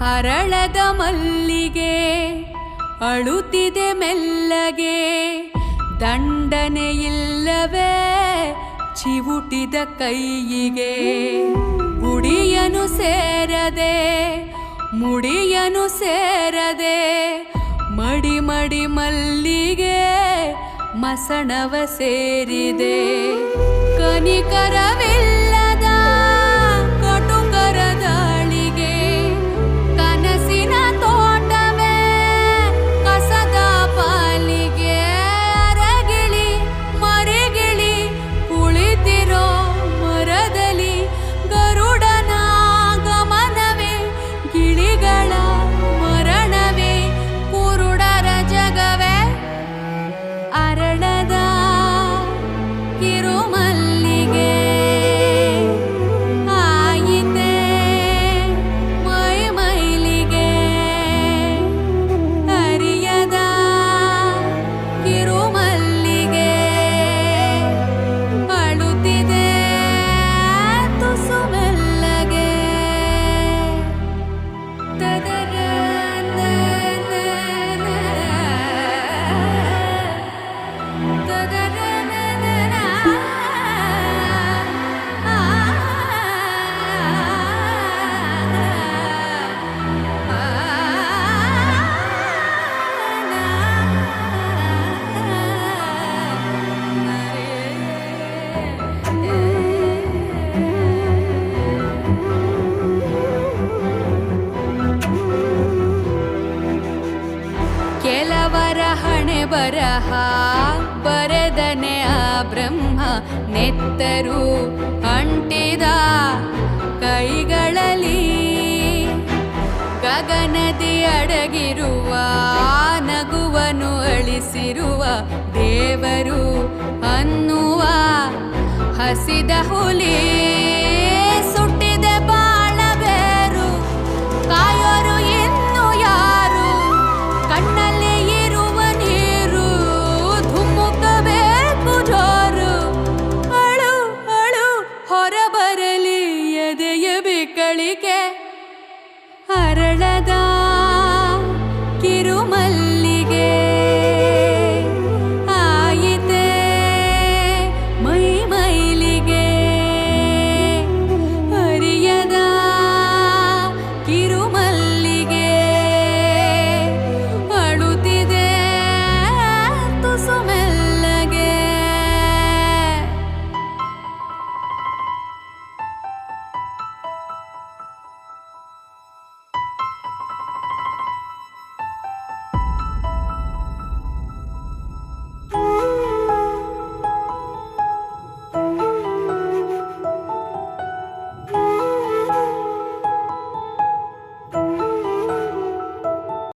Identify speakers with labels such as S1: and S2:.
S1: ಹರಳದ ಮಲ್ಲಿಗೆ, ಅಳುತ್ತಿದೆ ಮೆಲ್ಲಗೆ. ದಂಡನೆ ಇಲ್ಲವೇ ಚಿವುಟಿದ ಕೈಯಿಗೆ. ಗುಡಿಯನು ಸೇರದೆ, ಮುಡಿಯನು ಸೇರದೆ ಮಡಿ ಮಡಿ ಮಲ್ಲಿಗೆ ಮಸಣವ ಸೇರಿದೆ. ಕನಿಕರವಿಲ್ಲದ ಬರಹ, ಬರೆದನೆ ಆ ಬ್ರಹ್ಮ, ನೆತ್ತರು ಅಂಟಿದ ಕೈಗಳಲ್ಲಿ. ಗಗನದಿ ಅಡಗಿರುವ, ನಗುವನು ಅಳಿಸಿರುವ ದೇವರು ಅನ್ನುವ ಹಸಿದ ಹುಲಿ. ಬಿಕ್ಕಳಿಕೆ ಹರಳದ